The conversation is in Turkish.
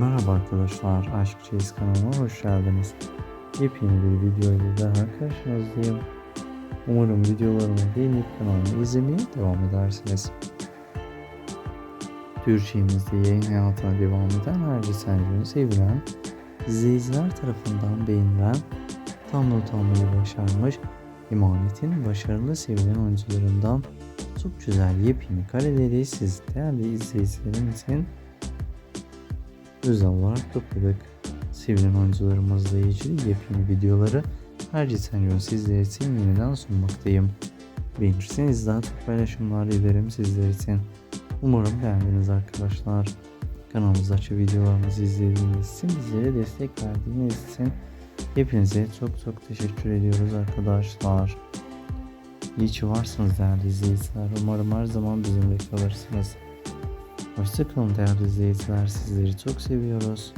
Merhaba arkadaşlar, Aşk Çeyiz kanalıma hoş geldiniz. Yepyeni bir video ile daha karşınızdayım. Umarım videolarımı beğenip kanalımı izlemeye devam edersiniz. Türkçemizde yayın hayatına devam eden Harcı Sencer'in sevilen, izleyiciler tarafından beğenilen, tam not başarmış, emanetin başarılı sevilen oyuncularından çok güzel yepyeni kareleri siz değerli izleyicilerimizin özel olarak topladık. Sevilen oyuncularımızla ilgili yepyeni videoları her senaryo sizler için yeniden sunmaktayım. Beğenirseniz daha çok paylaşımlar ederim sizler için. Umarım beğendiniz arkadaşlar. Kanalımıza açıp videolarımızı izlediğiniz için, bizlere destek verdiğiniz için hepinize çok çok teşekkür ediyoruz arkadaşlar. İyi ki varsınız değerli izleyiciler. Umarım her zaman bizimle kalırsınız. Hoşçakalın değerli izleyiciler. Sizleri çok seviyoruz.